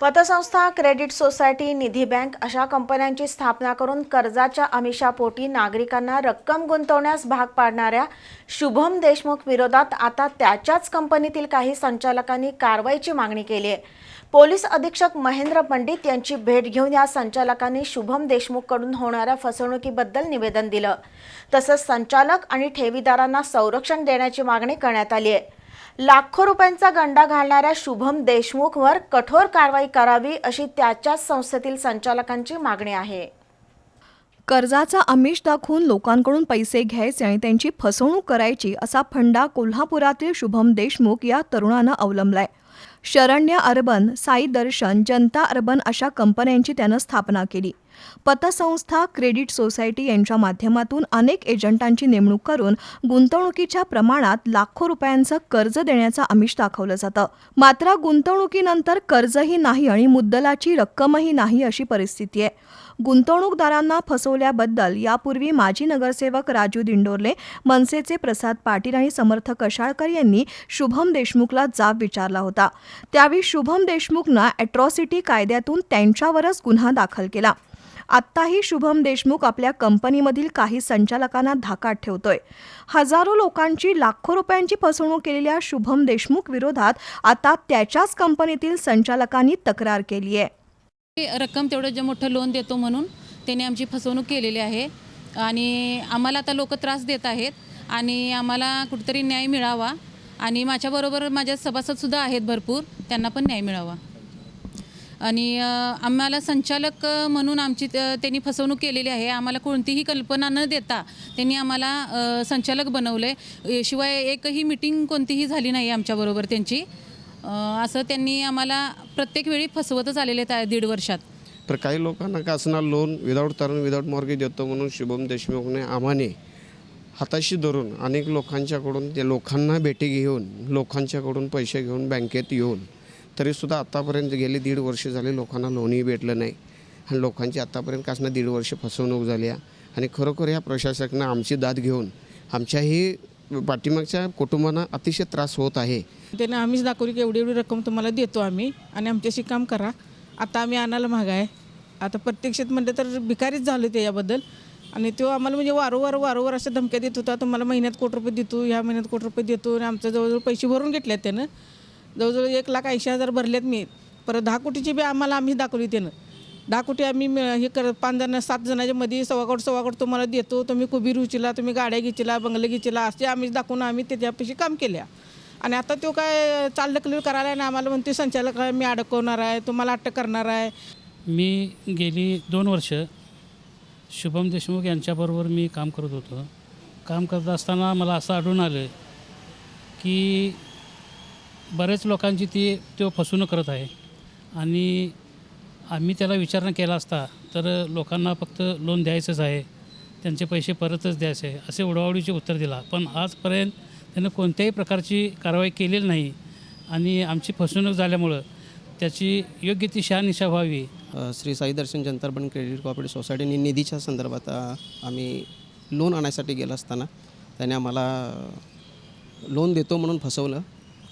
पतसंस्था credit society निधी bank अशा कंपन्यांची स्थापना करून कर्जाच्या आमिषापोटी नागरिकांना रक्कम गुंतवण्यास भाग पाडणाऱ्या शुभम देशमुख विरोधात आता त्याच्याच कंपनीतील काही संचालकांनी कारवाईची मागणी केली आहे. पोलीस अधीक्षक महेंद्र पंडित यांची भेट घेऊन या संचालकांनी शुभम देशमुखकडून होणाऱ्या फसवणुकीबद्दल निवेदन दिलं. तसंच संचालक आणि ठेवीदारांना संरक्षण देण्याची मागणी करण्यात आली आहे. लाखो रुपयांचा गंडा घालणाऱ्या शुभम देशमुखवर कठोर कारवाई करावी अशी त्याच्याच संस्थेतील संचालकांची मागणी आहे. कर्जाचा आमिष दाखवून लोकांकडून पैसे घ्यायचे आणि त्यांची फसवणूक करायची असा फंडा कोल्हापुरातील शुभम देशमुख या तरुणानं अवलंबलाय. शरण्य अर्बन साई दर्शन जनता अर्बन अशा कंपन्यांची त्यानं स्थापना केली. पतसंस्था क्रेडिट सोसायटी यांच्या माध्यमातून अनेक एजंटांची नेमणूक करून गुंतवणुकीच्या प्रमाणात लाखो रुपयांचं कर्ज देण्याचं आमिष दाखवलं जातं. मात्र गुंतवणुकीनंतर कर्जही नाही आणि मुद्दलाची रक्कमही नाही अशी परिस्थिती आहे. गुंतवणूकदारांना फसवल्याबद्दल यापूर्वी माजी नगरसेवक राजू दिंडोरले मनसेचे प्रसाद पाटील आणि समर्थ कशाळकर यांनी शुभम देशमुखला जाब विचारला होता. त्यावेळी शुभम देशमुखनं अॅट्रॉसिटी कायद्यातून त्यांच्यावरच गुन्हा दाखल केला. आत्ताही शुभम देशमुख आपल्या कंपनीमधील काही संचालकांना धाकात ठेवतोय. हजारो लोकांची लाखो रुपयांची फसवणूक केलेल्या शुभम देशमुख विरोधात आता त्याच्याच कंपनीतील संचालकांनी तक्रार केली आहे. रक्कम तेवढं जे मोठं लोन देतो म्हणून त्याने आमची फसवणूक केलेली आहे. आणि आम्हाला आता लोक त्रास देत आहेत आणि आम्हाला कुठेतरी न्याय मिळावा आणि माझ्याबरोबर माझ्या सभासदसुद्धा आहेत भरपूर त्यांना पण न्याय मिळावा. आणि आम्हाला संचालक म्हणून आमची त्यांनी फसवणूक केलेली आहे. आम्हाला कोणतीही कल्पना न देता त्यांनी आम्हाला संचालक बनवलं. आहे शिवाय एकही मिटिंग कोणतीही झाली नाही आमच्याबरोबर त्यांची. असं त्यांनी आम्हाला प्रत्येक वेळी फसवतच आलेले आहेत दीड वर्षात. तर काही लोकांना का असणार लोन विदाऊट तारण विदाऊट मॉर्गेज देतो म्हणून शुभम देशमुखने आम्हाने हाताशी धरून अनेक लोकांच्याकडून ते लोकांना भेटी घेऊन लोकांच्याकडून पैसे घेऊन बँकेत येऊन तरीसुद्धा आत्तापर्यंत गेले दीड वर्ष झाले लोकांना लोनही भेटलं नाही. आणि लोकांची आत्तापर्यंत कासनं दीड वर्ष फसवणूक झाली आहे. आणि खरोखर या प्रशासकानं आमची दाद घेऊन आमच्याही पाठीमागच्या कुटुंबांना अतिशय त्रास होत आहे. त्यांना आम्हीच दाखवली की एवढी एवढी रक्कम तुम्हाला देतो आम्ही आणि आमच्याशी काम करा. आता आम्ही आणायला महाग आहे. आता प्रत्यक्षात म्हणलं तर भिकारीच झालो त्याच्याबद्दल आणि तो आम्हाला म्हणजे वारंवार वारंवार अशा धमक्या देत होता तुम्हाला महिन्यात कोटी रुपये देतो ह्या महिन्यात कोटी रुपये देतो आणि आमच्या जवळजवळ पैसे भरून घेतले त्यानं. जवळजवळ एक लाख ऐंशी हजार भरलेत मी. परत दहा कोटीची बी आम्हाला आम्ही दाखवली त्यानं. दहा कोटी आम्ही हे कर पाच जण सात जणाच्या मध्ये सव्वा कोट सव्वा कोट तुम्हाला देतो. तुम्ही कुबीर उचला तुम्ही गाड्या घेचला बंगले घेचला असे आम्ही दाखवून आम्ही त्याच्यापेक्षा काम केल्या. आणि आता तो काय चालढकली करायला आणि आम्हाला म्हणते संचालक आहे मी अडकवणार आहे तुम्हाला अटक करणार आहे. मी गेली दोन वर्ष शुभम देशमुख यांच्याबरोबर मी काम करत होतो. काम करत असताना मला असं आढळून आलं की बरेच लोकांची ती तो फसवणूक करत आहे. आणि आम्ही त्याला विचारणा केला असता तर लोकांना फक्त लोन द्यायचंच आहे. त्यांचे पैसे परतच द्यायचे. असे उडावडीचे उत्तर दिला. पण आजपर्यंत त्यानं कोणत्याही प्रकारची कारवाई केलेली नाही. आणि आमची फसवणूक झाल्यामुळं त्याची योग्य ती शहानिशा व्हावी. श्री साई दर्शन जनतार्बन क्रेडिट कॉपरेटिव्ह सोसायटीने निधीच्या संदर्भात आम्ही लोन आणायसाठी गेलो असताना त्याने आम्हाला लोन देतो म्हणून फसवलं.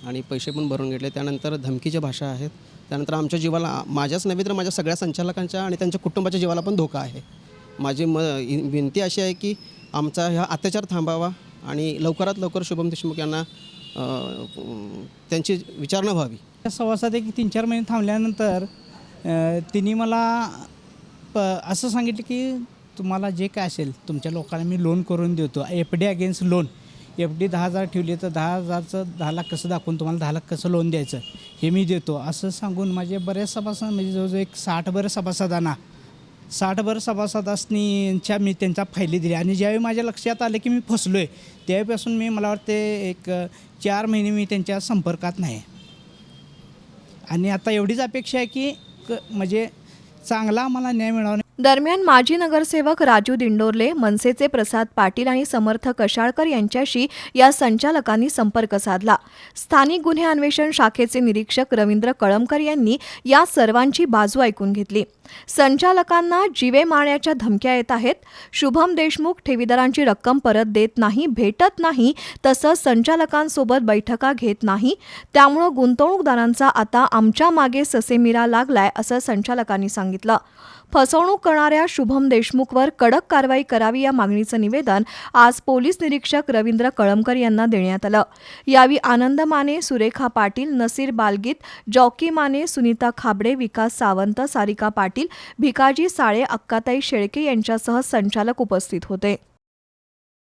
आणि पैसे पण भरून घेतले. त्यानंतर धमकीच्या भाषा आहेत. त्यानंतर आमच्या जीवाला माझ्याच नव्हे तर माझ्या सगळ्या संचालकांच्या आणि त्यांच्या कुटुंबाच्या जीवाला पण धोका आहे. माझी म विनंती अशी आहे की आमचा ह्या अत्याचार थांबावा आणि लवकरात लवकर शुभम देशमुख यांना त्यांची विचारणा व्हावी. त्या सवासात एक तीन चार महिने थांबल्यानंतर तिने मला प असं सांगितलं की तुम्हाला जे काय असेल तुमच्या लोकांना मी लोन करून देतो. F D against loan F D दहा हजार ठेवली तर दहा हजारचं दहा लाख कसं दाखवून तुम्हाला दहा लाख कसं लोन द्यायचं? हे मी देतो. असं सांगून माझे बरेच सभासद म्हणजे जवळजवळ एक साठ बरं सभासदांना साठभर सभासदासनींच्या मी त्यांच्या फायली दिली. आणि ज्यावेळी माझ्या लक्षात आलं की मी फसलो आहे त्यावेळीपासून मी मला वाटते एक चार महिने मी त्यांच्या संपर्कात नाही. आणि आता एवढीच अपेक्षा आहे की क म्हणजे चांगला आम्हाला न्याय मिळावा. दरम्यान माजी नगरसेवक राजू दिंडोरले मनसेचे प्रसाद पाटील आणि समर्थ कशाळकर यांच्याशी या संचालकांनी संपर्क साधला. स्थानिक गुन्हे अन्वेषण शाखेचे निरीक्षक रवींद्र कळमकर यांनी या सर्वांची बाजू ऐकून घेतली. संचालकांना जीवे मारण्याच्या धमक्या येत आहेत. शुभम देशमुख ठेवीदारांची रक्कम परत देत नाही भेटत नाही तसंच संचालकांसोबत बैठका घेत नाही. त्यामुळं गुंतवणूकदारांचा आता आमच्या मागे ससेमिरा लागलाय असं संचालकांनी सांगितलं. फसवणूक करणाऱ्या शुभम देशमुखवर कडक कारवाई करावी या मागणीचं निवेदन आज पोलीस निरीक्षक रवींद्र कळमकर यांना देण्यात आलं. यावेळी आनंद माने सुरेखा पाटील नसीर बालगीत जॉकी माने सुनीता खाबडे विकास सावंत सारिका पाटील भिकाजी साळे अक्काताई शेळके यांच्यासह संचालक उपस्थित होते.